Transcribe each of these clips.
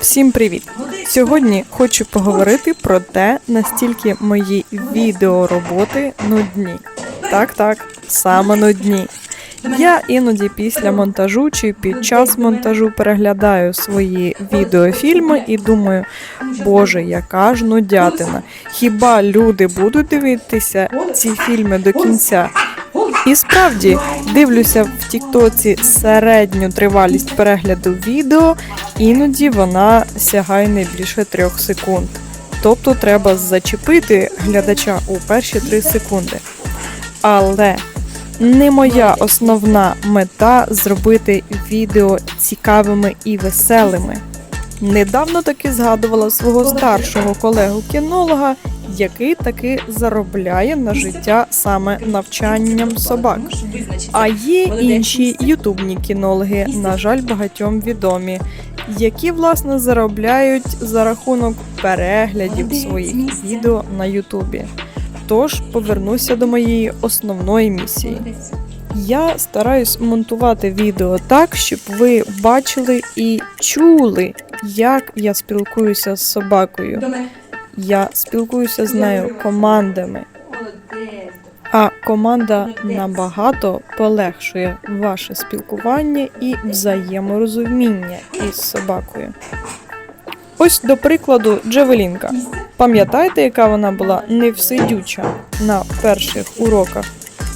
Всім привіт! Сьогодні хочу поговорити про те, настільки мої відеороботи нудні. Так, так, саме нудні. Я іноді після монтажу чи під час монтажу переглядаю свої відеофільми і думаю, боже, яка ж нудятина. Хіба люди будуть дивитися ці фільми до кінця? І справді дивлюся в Тіктоці середню тривалість перегляду відео, іноді вона сягає не більше трьох секунд. Тобто треба зачепити глядача у перші три секунди. Але не моя основна мета зробити відео цікавими і веселими. Недавно таки згадувала свого старшого колегу кінолога, який таки заробляє на життя саме навчанням собак. А є інші ютубні кінологи, на жаль, багатьом відомі, які власне заробляють за рахунок переглядів своїх відео на Ютубі. Тож повернуся до моєї основної місії. Я стараюсь монтувати відео так, щоб ви бачили і чули, як я спілкуюся з собакою. Я спілкуюся з нею командами. А команда набагато полегшує ваше спілкування і взаєморозуміння із собакою. Ось до прикладу, Джавелінка. Пам'ятаєте, яка вона була невсидюча на перших уроках?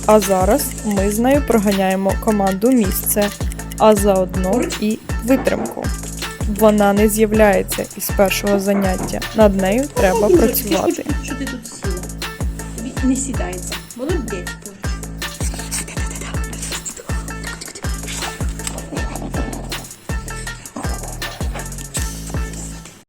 А зараз ми з нею проганяємо команду місце, а заодно і витримку. Вона не з'являється із першого заняття. Над нею треба працювати. Що ти тут сіла? Не сідається. Молодець.